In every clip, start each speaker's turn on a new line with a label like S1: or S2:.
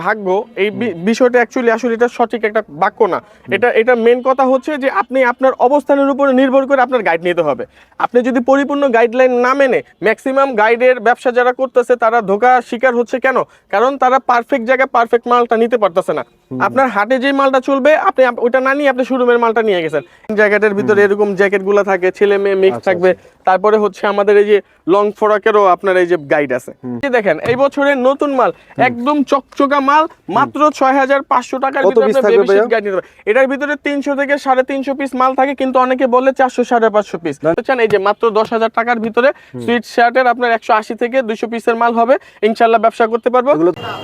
S1: ভাগ্য এই বিষয়টা অ্যাকচুয়ালি আসলে এটা সঠিক একটা বাক্য না। এটা এটা মেন কথা হচ্ছে যে আপনি আপনার অবস্থানের উপরে নির্ভর করে আপনার গাইড নিতে হবে। আপনি যদি পরিপূর্ণ গাইডলাইন না মেনে ম্যাক্সিমাম গাইডের ব্যবসা যারা করতেছে তারা ধোকা শিকার হচ্ছে কেন? কারণ তারা পারফেক্ট জায়গায় পারফেক্ট মালটা নিতে পারতেছে না। আপনার হাটে যে মালটা চলবে আপনি আপ- ওইটা না নিয়ে আপনি শোরুমের মালটা নিয়ে গেছেন। জ্যাকেটের ভিতরে এরকম জ্যাকেটগুলা থাকে ছেলে মেয়ে মিক্স
S2: আচ্ছা,
S1: থাকবে তারপরে হচ্ছে আমাদের এই যে লং ফ্রকেরও আপনার এই যে গাইড আছে। দেখেন এই বছরের নতুন মাল একদম চকচকা মাল মাত্র ছয় হাজার পাঁচশো টাকার ভিতরে নিতে এটার ভিতরে তিনশো থেকে সাড়ে তিনশো পিস মাল থাকে কিন্তু অনেকে বলে চারশো সাড়ে পাঁচশো পিস বুঝছেন এই যে মাত্র দশ হাজার টাকার ভিতরে সুইট শার্টের আপনার একশো আশি থেকে দুইশো পিসের মাল হবে। ইনশাল্লাহ ব্যবসা করতে পারব।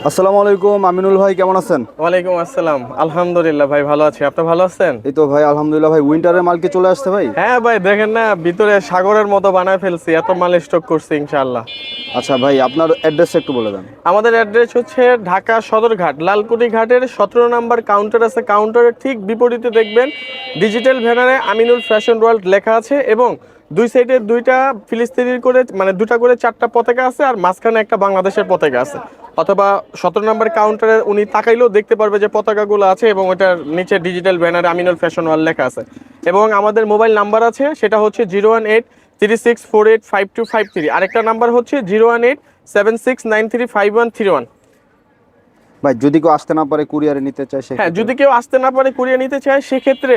S2: আসসালামু আলাইকুম আমিনুল ভাই কেমন আছেন?
S1: ওয়ালাইকুম আসসালাম। আলহামদুলিল্লাহ ভাই ভালো আছি। আপনি ভালো আছেন?
S2: এই তো ভাই আলহামদুলিল্লাহ ভাই উইন্টারের মাল কি চলে আসছে ভাই?
S1: হ্যাঁ ভাই দেখেন না ভিতরে সাগরের মতো বানায় ফেলছি এত মাল স্টক করছি ইনশাআল্লাহ।
S2: আচ্ছা ভাই আপনার অ্যাড্রেসটা একটু বলে দেন।
S1: আমাদের অ্যাড্রেস হচ্ছে ঢাকা সদরঘাট লালকুটি ঘাটের সতেরো নম্বর কাউন্টার আছে। কাউন্টারের ঠিক বিপরীতে দেখবেন ডিজিটাল ব্যানারে আমিনুল ফ্যাশন ওয়ার্ল্ড লেখা আছে এবং দুই সাইডে দুইটা ফিলিস্তিনির করে মানে দুটা করে চারটা পতাকা আছে আর মাঝখানে একটা বাংলাদেশের পতাকা আছে। অথবা সতেরো নম্বর কাউন্টারে উনি তাকাইলেও দেখতে পারবে যে পতাকাগুলো আছে এবং ওটার নিচে ডিজিটাল ব্যানারে আমিনুল ফ্যাশন ওয়ার্ল্ড লেখা আছে। এবং আমাদের মোবাইল নাম্বার আছে সেটা হচ্ছে zero one eight three six four eight five two five three আরেকটা নাম্বার হচ্ছে zero one eight seven six nine three five one three one
S2: ভাই যদি কেউ আসতে না পারে কুরিয়ারে নিতে চায় সে
S1: হ্যাঁ যদি কেউ আসতে না পারে কুরিয়ে নিতে চায় সেক্ষেত্রে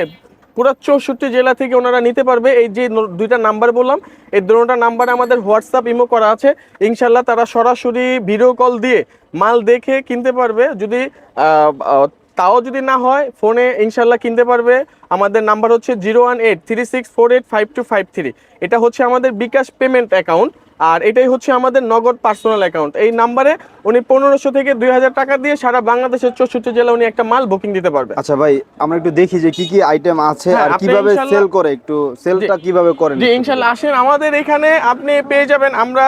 S1: পুরো চৌষট্টি জেলা থেকে ওনারা নিতে পারবে। এই যে দুইটা নাম্বার বললাম এই দুটোটা নাম্বারে আমাদের হোয়াটসঅ্যাপ ইমো করা আছে। ইনশাল্লাহ তারা সরাসরি ভিডিও কল দিয়ে মাল দেখে কিনতে পারবে। যদি তাও যদি না হয়, ফোনে ইনশাল্লাহ কিনতে পারবে। আমাদের নাম্বার হচ্ছে zero one eight three six four eight five two five three এটা হচ্ছে আমাদের বিকাশ পেমেন্ট অ্যাকাউন্ট আর এটাই হচ্ছে আমাদের নগদ পার্সোনাল অ্যাকাউন্ট এই নাম্বারে উনি পনেরোশো থেকে দুই হাজার টাকা দিয়ে সারা বাংলাদেশের চৌষট্টি জেলা উনি একটা মাল বুকিং দিতে পারবে।
S2: আচ্ছা ভাই আমরা একটু দেখি যে কি কি আইটেম আছে
S1: হ্যাঁ,
S2: আর কীভাবে সেল করে একটু সেলটা কীভাবে করেন?
S1: জি ইনশাল্লাহ আসেন। আমাদের এখানে আপনি পেয়ে যাবেন আমরা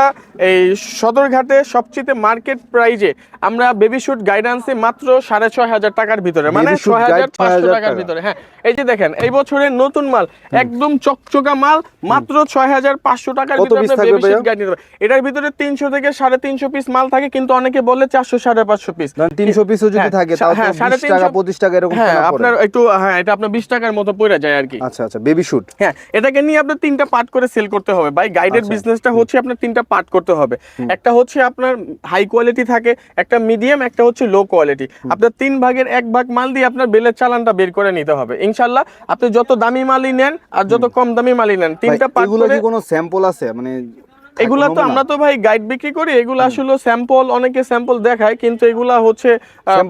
S1: এই সদরঘাটে সবচেয়ে মার্কেট প্রাইজে আমরা বেবি শুট গাইডেন্সে মাত্র সাড়ে ছয় হাজার টাকার ভিতরে মানে ছয় হাজার পাঁচশো টাকার ভিতরে। হ্যাঁ এই যে দেখেন এই বছরের নতুন মাল একদম চকচকা মাল মাত্র ছয় হাজার পাঁচশো টাকার ভিতরে আপনি বেবি শুট গাইড নিতে পারবেন এটার ভিতরে তিনশো থেকে সাড়ে তিনশো পিস মাল থাকে কিন্তু অনেকে বলে চারশো সাড়ে পাঁচশো পিস
S2: তিনশো পিসও যদি
S1: হ্যাঁ,
S2: থাকে
S1: হ্যাঁ, সাড়ে
S2: টাকা পঁচিশ টাকা এরকম
S1: হ্যাঁ আপনার একটু হ্যাঁ এটা আপনার বিশ টাকার মতো পড়ে যায় আর কি।
S2: আচ্ছা আচ্ছা বেবি শুট
S1: হ্যাঁ এটাকে নিয়ে আপনার তিনটা পার্ট করে সেল করতে হবে। ভাই গাইডের। বিজনেসটা হচ্ছে আপনার তিনটা পার্ট করতে হবে। একটা হচ্ছে আপনার হাই কোয়ালিটি থাকে একটা মিডিয়াম একটা হচ্ছে লো কোয়ালিটি আপনার তিন ভাগের এক ভাগ মাল দিয়ে আপনার বেলের চালানটা বের করে নিতে হবে। ইনশাল্লাহ আপনি যত দামি মালই নেন আর যত কম দামি মালই নেন তিনটা পার্ট
S2: কোনো স্যাম্পল আছে? মানে
S1: এগুলা তো আমরা তো ভাই গাইড বিক্রি করি এগুলো আসলে স্যাম্পল অনেকে স্যাম্পল দেখায় কিন্তু এগুলা হচ্ছে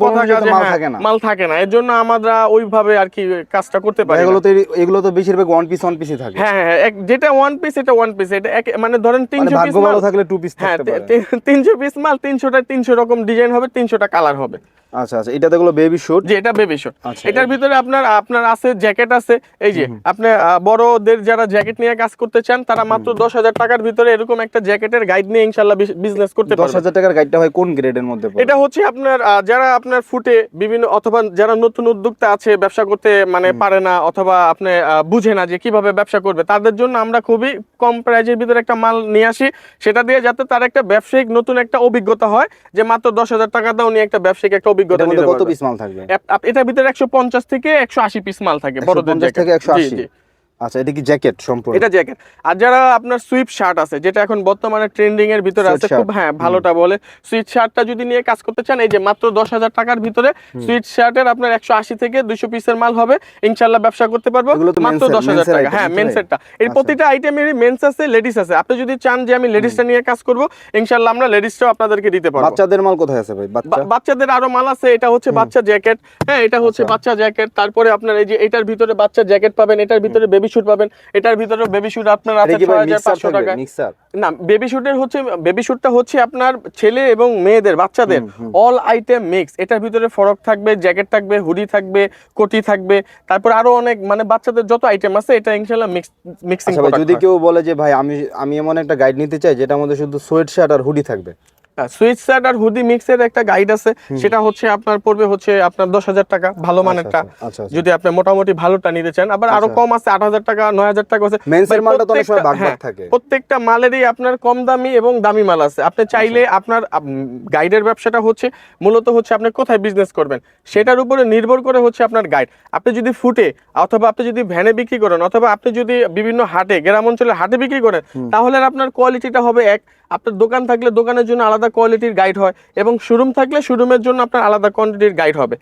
S2: মাল
S1: হ্যাঁ,
S2: থাকে না।
S1: মাল থাকে না। এর জন্য আমরা ওইভাবে আর কি কাজটা করতে পারি।
S2: এগুলো তো এগুলো তো বেশিরভাগ ওয়ান পিস ওয়ান পিসই থাকে।
S1: হ্যাঁ হ্যাঁ এক- যেটা ওয়ান পিস এটা ওয়ান পিস এটা এক- মানে ধরেন
S2: মানে
S1: তিনশো পিস
S2: ভাগ্য ভালো থাকলে টু পিস
S1: হ্যাঁ
S2: থাকতে পারে।
S1: তিনশো পিস মাল তিনশোটা তিনশো রকম ডিজাইন হবে তিনশোটা কালার হবে।
S2: আচ্ছা আচ্ছা এটাতে গুলো বেবি শুট
S1: যে এটা বেবি শট এটার ভিতরে আপনার আপনার আছে জ্যাকেট আছে এই যে আপনি বড়দের যারা জ্যাকেট নিয়ে কাজ করতে চান তারা মাত্র দশ হাজার টাকার ভিতরে এরকম একটা জ্যাকেটের গাইড নিয়ে ইনশাল্লাহ বিজনেস করতে
S2: দশ হাজার টাকার গাইডটা হয় কোন গ্রেডের মধ্যে
S1: এটা হচ্ছে আপনার যারা আপনার ফুটে বিভিন্ন অথবা যারা নতুন উদ্যোক্তা আছে ব্যবসা করতে মানে পারে না অথবা আপনি বুঝে না যে কীভাবে ব্যবসা করবে তাদের জন্য আমরা খুবই কম প্রাইজের ভিতরে একটা মাল নিয়ে আসি। সেটা দিয়ে যাতে তার একটা ব্যবসায়িক নতুন একটা অভিজ্ঞতা হয় যে মাত্র দশ হাজার টাকা দাও উনি একটা ব্যবসায়িক একটা অভিজ্ঞতা নিতে
S2: কত পিস মাল থাকবে?
S1: এটার ভিতরে একশো পঞ্চাশ থেকে একশো আশি পিস মাল থাকে বড়দের
S2: 150 থেকে
S1: একশো
S2: 180
S1: জি জি।
S2: আচ্ছা এটা কি জ্যাকেট সম্পূর্ণ?
S1: এটা জ্যাকেট। আর যারা আপনার সুইপ শার্ট আছে যেটা এখন বর্তমানে ট্রেন্ডিং এর ভিতরে আছে খুব হ্যাঁ ভালোটা বলে। সুইট শার্টটা যদি নিয়ে কাজ করতে চান এই যে মাত্র দশ হাজার টাকার ভিতরে সুইট শার্টের আপনার একশো আশি থেকে দুইশো পিসের মাল হবে। ইনশাল্লাহ ব্যবসা করতে পারব। মাত্র দশ হাজার টাকা। হ্যাঁ
S2: বুঝতে
S1: মেন্সেরটা এর
S2: আচ্ছা।
S1: প্রতিটা আইটেমেরই মেন্স আছে লেডিস আছে। আপনি যদি চান যে আমি লেডিসটা নিয়ে কাজ করব ইনশাল্লাহ আমরা লেডিসটাও আপনাদেরকে দিতে পারব।
S2: বাচ্চাদের মাল কোথায় আছে ভাই?
S1: বাচ্চাদের আরও মাল আছে এটা হচ্ছে বাচ্চা জ্যাকেট। হ্যাঁ এটা হচ্ছে বাচ্চা জ্যাকেট। তারপরে আপনার এই যে এটার ভিতরে বাচ্চা জ্যাকেট পাবেন এটার ভিতরে বেবি শুট পাবেন। এটার ভিতরে বেবি শুট আপনার আছে
S2: কি
S1: ছয়
S2: ভাই
S1: হাজার
S2: মিক্সার
S1: পাঁচশো
S2: থাকবে
S1: টাকা।
S2: মিক্সার
S1: না বেবি শুটের হচ্ছে বেবি শুটটা হচ্ছে আপনার ছেলে এবং মেয়েদের বাচ্চাদের। অল আইটেম মিক্স এটার ভিতরে ফরক থাকবে জ্যাকেট থাকবে হুডি থাকবে কোটি থাকবে। তারপর আরও অনেক মানে বাচ্চাদের যত আইটেম আছে এটা ইনশাআল্লাহ মিক্স মিক্সিং
S2: আচ্ছা ভাই যদি কেউ বলে যে ভাই আমি আমি এমন একটা গাইড নিতে চাই যেটা মধ্যে শুধু সোয়েট শার্ট আর হুডি থাকবে।
S1: সুইচ শার্ট আর হুডি মিক্সের একটা গাইড আছে। সেটা হচ্ছে আপনার পড়বে হচ্ছে আপনার দশ হাজার টাকা ভালো মানেরটা
S2: আচ্ছা, আচ্ছা, আচ্ছা।
S1: যদি আপনি মোটামুটি ভালোটা নিতে চান আবার আরও
S2: আচ্ছা।
S1: কম আছে আট হাজার টাকা নয় হাজার টাকা আছে। প্রত্যেকটা-
S2: ভাগ
S1: হ্যাঁ, প্রত্যেকটা মালেরই আপনার কম দামি এবং দামি মাল আছে। আপনি চাইলে
S2: আচ্ছা।
S1: আপনার গাইডের ব্যবসাটা হচ্ছে মূলত হচ্ছে আপনি কোথায় বিজনেস করবেন? সেটার উপরে নির্ভর করে হচ্ছে আপনার গাইড আপনি যদি ফুটে অথবা আপনি যদি ভ্যানে বিক্রি করেন অথবা আপনি যদি বিভিন্ন হাটে গ্রাম অঞ্চলে হাটে বিক্রি করেন তাহলে আপনার কোয়ালিটিটা হবে এক। আপনার দোকান থাকলে দোকানের জন্য আলাদা কোয়ালিটির গাইড হয় এবং শোরুম থাকলে শোরুমের জন্য আপনার আলাদা কোয়ান্টিটির গাইড হবে।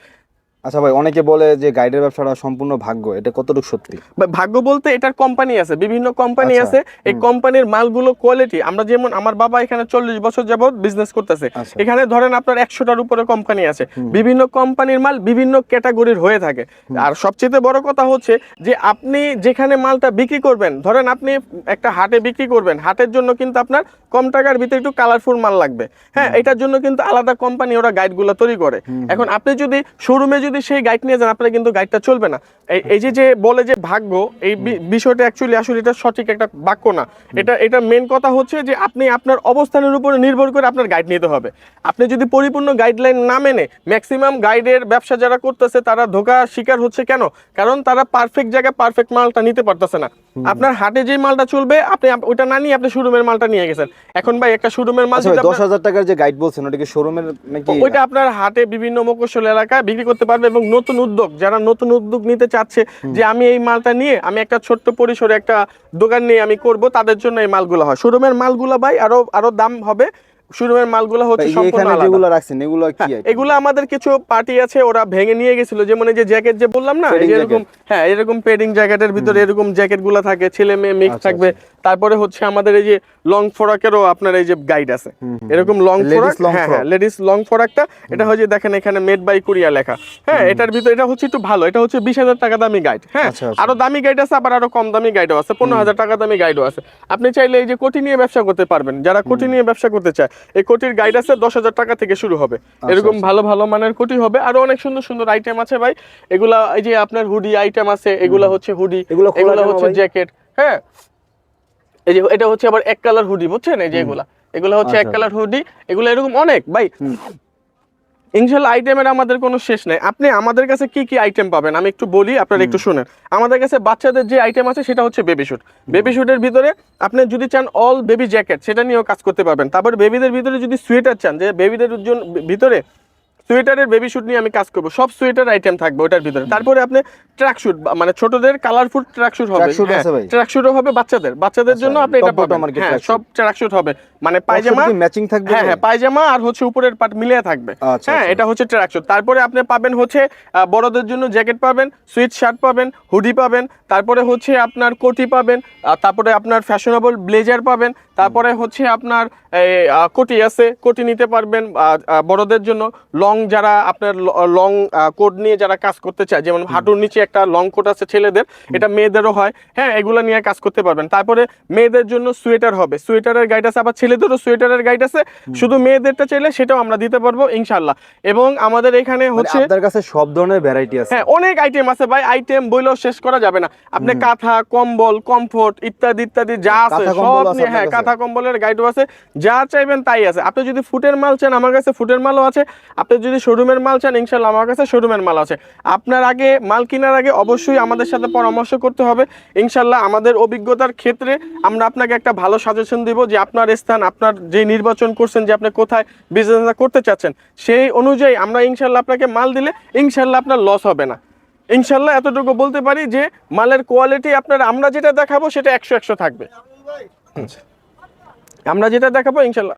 S2: আচ্ছা ভাই অনেকে বলে যে গাইডের ব্যবসাটা সম্পূর্ণ ভাগ্য এটা কতটুকু সত্যি?
S1: ভাগ্য বলতে এটার কোম্পানি আছে বিভিন্ন কোম্পানি
S2: আচ্ছা,
S1: আছে। এই কোম্পানির মালগুলো কোয়ালিটি আমরা যেমন আমার বাবা এখানে চল্লিশ বছর যাবত বিজনেস করতেছে।
S2: আচ্ছা।
S1: এখানে ধরেন আপনার একশোটার উপরে কোম্পানি আছে। বিভিন্ন কোম্পানির মাল বিভিন্ন ক্যাটাগরির হয়ে থাকে। আর সবচেয়ে বড় কথা হচ্ছে যে আপনি যেখানে মালটা বিক্রি করবেন ধরেন আপনি একটা হাটে বিক্রি করবেন হাটের জন্য কিন্তু আপনার কম টাকার ভিতরে একটু কালারফুল মাল লাগবে। হ্যাঁ এটার জন্য কিন্তু আলাদা কোম্পানি ওরা গাইডগুলো তৈরি করে। এখন আপনি যদি শোরুমে যদি সেই গাইড নিয়ে যান, আপনার কিন্তু গাইডটা চলবে না। এই যে যে বলে যে ভাগ্য, এই বিষয়টা অ্যাকচুয়ালি আসলে এটা সঠিক একটা বাক্য না। এটা এটা মেন কথা হচ্ছে যে আপনি আপনার অবস্থানের উপরে নির্ভর করে আপনার গাইড নিতে হবে। আপনি যদি পরিপূর্ণ গাইডলাইন না মেনে ম্যাক্সিমাম গাইডের ব্যবসা যারা করতেছে, তারা ধোকা শিকার হচ্ছে কেন? কারণ তারা পারফেক্ট জায়গায় পারফেক্ট মালটা নিতে পারতেছে না। আপনার হাটে যে মালটা চলবে আপনি আপ- ওইটা না নিয়ে আপনি শোরুমের মালটা নিয়ে গেছেন। এখন ভাই একটা শোরুমের মাল
S2: আচ্ছা দশ হাজার টাকার যে গাইড বলছেন ওটা কি শোরুমের নাকি?
S1: ওইটা আপনার হাটে বিভিন্ন মকসল এলাকায় বিক্রি করতে পারবে এবং নতুন উদ্যোগ যারা নতুন উদ্যোগ নিতে চাচ্ছে যে আমি এই মালটা নিয়ে আমি একটা ছোট্ট পরিসরে একটা দোকান নিয়ে আমি করব তাদের জন্য এই মালগুলো হয়। শোরুমের মালগুলো ভাই আরও আরও দাম হবে। শোরুমের মালগুলো হচ্ছে সম্পূর্ণ আলাদা।
S2: যেগুলো রাখছেন এগুলো কি
S1: হ্যাঁ, এগুলো আমাদের কিছু পার্টি আছে ওরা ভেঙে নিয়ে গেছিল। যেমন এই যে জ্যাকেট যে বললাম না এরকম হ্যাঁ এরকম পেডিং জ্যাকেটের ভিতরে এরকম জ্যাকেটগুলো থাকে ছেলে মেয়ে মিক্স
S2: আচ্ছা,
S1: থাকবে। তারপরে হচ্ছে আমাদের এই যে লং ফ্রকেরও আপনার এই যে গাইড আছে। এরকম লং ফ্রক হ্যাঁ হ্যাঁ লেডিস লং ফ্রকটা এটা হচ্ছে দেখেন এখানে মেড বাই কোরিয়া লেখা। হ্যাঁ এটার ভিতরে এটা হচ্ছে একটু ভালো। এটা হচ্ছে বিশ হাজার টাকা দামি গাইড হ্যাঁ
S2: আচ্ছা, আচ্ছা।
S1: আরও দামি গাইড আছে আবার আরও কম দামি গাইডও আছে। পনেরো হাজার টাকা দামি গাইডও আছে। আপনি চাইলে এই যে কোটি নিয়ে ব্যবসা করতে পারবেন। যারা কোটি নিয়ে ব্যবসা করতে চায় এই কোটির গাইড আছে দশ হাজার টাকা থেকে শুরু হবে। এরকম
S2: আচ্ছা।
S1: ভালো ভালো মানের কোটি হবে। আরও অনেক সুন্দর সুন্দর আইটেম আছে ভাই। এগুলা এই যে আপনার হুডি আইটেম আছে এগুলা হচ্ছে হুডি
S2: এগুলা
S1: হচ্ছে জ্যাকেট হ্যাঁ? এই যে এটা হচ্ছে আবার এক কালার হুডি বুঝছেন? এই যে এগুলা। এগুলা হচ্ছে এক
S2: আচ্ছা।
S1: কালার হুডি এগুলা এরকম অনেক ভাই। ইনশাল্লাহ আইটেমের আমাদের কোনো শেষ নেই। আপনি আমাদের কাছে কি কি আইটেম পাবেন? আমি একটু বলি আপনারা একটু শুনেন। আমাদের কাছে বাচ্চাদের যে আইটেম আছে সেটা হচ্ছে বেবি শুট বেবি শুটের ভিতরে আপনি যদি চান অল বেবি জ্যাকেট সেটা নিয়েও কাজ করতে পারবেন। তারপর বেবিদের ভিতরে যদি সোয়েটার চান যে বেবিদের জন্য ভিতরে সোয়েটারের বেবি শুট নিয়ে আমি কাজ করব সব সোয়েটার আইটেম থাকবে ওটার ভিতরে। তারপরে আপনি ট্র্যাক শুট মানে ছোটদের কালারফুল ট্র্যাক শুট হবে।
S2: Track suit আছে ভাই?
S1: ট্র্যাক শুটও হবে বাচ্চাদের। বাচ্চাদের
S2: আচ্ছা,
S1: জন্য আপনি এটা পাবেন। হ্যাঁ সব ট্র্যাক শুট হবে। মানে পায়জামা
S2: ম্যাচিং থাকবে
S1: হ্যাঁ হ্যাঁ পায়জামা আর হচ্ছে উপরের পাট মিলিয়ে থাকবে।
S2: আচ্ছা,
S1: হ্যাঁ
S2: আচ্ছা।
S1: এটা হচ্ছে ট্র্যাকশুট তারপরে আপনি পাবেন হচ্ছে বড়দের জন্য জ্যাকেট পাবেন সুইট শার্ট পাবেন হুডি পাবেন তারপরে হচ্ছে আপনার কোটি পাবেন তারপরে আপনার ফ্যাশনেবল ব্লেজার পাবেন তারপরে হচ্ছে আপনার এই, কোটি আছে কোটি নিতে পারবেন বড়দের জন্য। লং যারা আপনার লং কোট নিয়ে যারা কাজ করতে চায় যেমন হাঁটুর নিচে একটা লং কোট আছে ছেলেদের এটা মেয়েদেরও হয়। হ্যাঁ এগুলো নিয়ে কাজ করতে পারবেন। তারপরে মেয়েদের জন্য সোয়েটার হবে। সোয়েটারের গাইড আছে আবার ছেলেদেরও সোয়েটারের গাইড আছে। শুধু মেয়েদেরটা চাইলে সেটাও আমরা দিতে পারব ইনশাল্লাহ এবং আমাদের এখানে
S2: মানে
S1: হচ্ছে
S2: আপনার কাছে সব ধরনের ভ্যারাইটি আছে?
S1: হ্যাঁ অনেক আইটেম আছে ভাই। আইটেম বইলেও শেষ করা যাবে না। আপনি কাঁথা কম্বল কমফোর্ট ইত্যাদি ইত্যাদি যা আছে সব নিয়ে হ্যাঁ কাঁথা কম্বলের গাইডও আছে। যা চাইবেন তাই আছে। আপনি যদি ফুটের মাল চান আমার কাছে ফুটের মালও আছে। আপনি যদি শোরুমের মাল চান ইনশাল্লাহ আমার কাছে শোরুমের মাল আছে। আপনার আগে মাল কেনার আগে অবশ্যই আমাদের সাথে পরামর্শ করতে হবে। ইনশাল্লাহ আমাদের অভিজ্ঞতার ক্ষেত্রে আমরা আপনাকে একটা ভালো সাজেশন দিব যে আপনার স্থান, আপনার যে নির্বাচন করছেন, যে আপনি কোথায় বিজনেস করতে চাচ্ছেন, সেই অনুযায়ী আমরা ইনশাল্লাহ আপনাকে মাল দিলে ইনশাল্লাহ আপনার লস হবে না। ইনশাল্লাহ এতটুকু বলতে পারি যে মালের কোয়ালিটি আপনার, আমরা যেটা দেখাবো সেটা একশো একশো থাকবে। আমরা যেটা দেখাবো ইনশাল্লাহ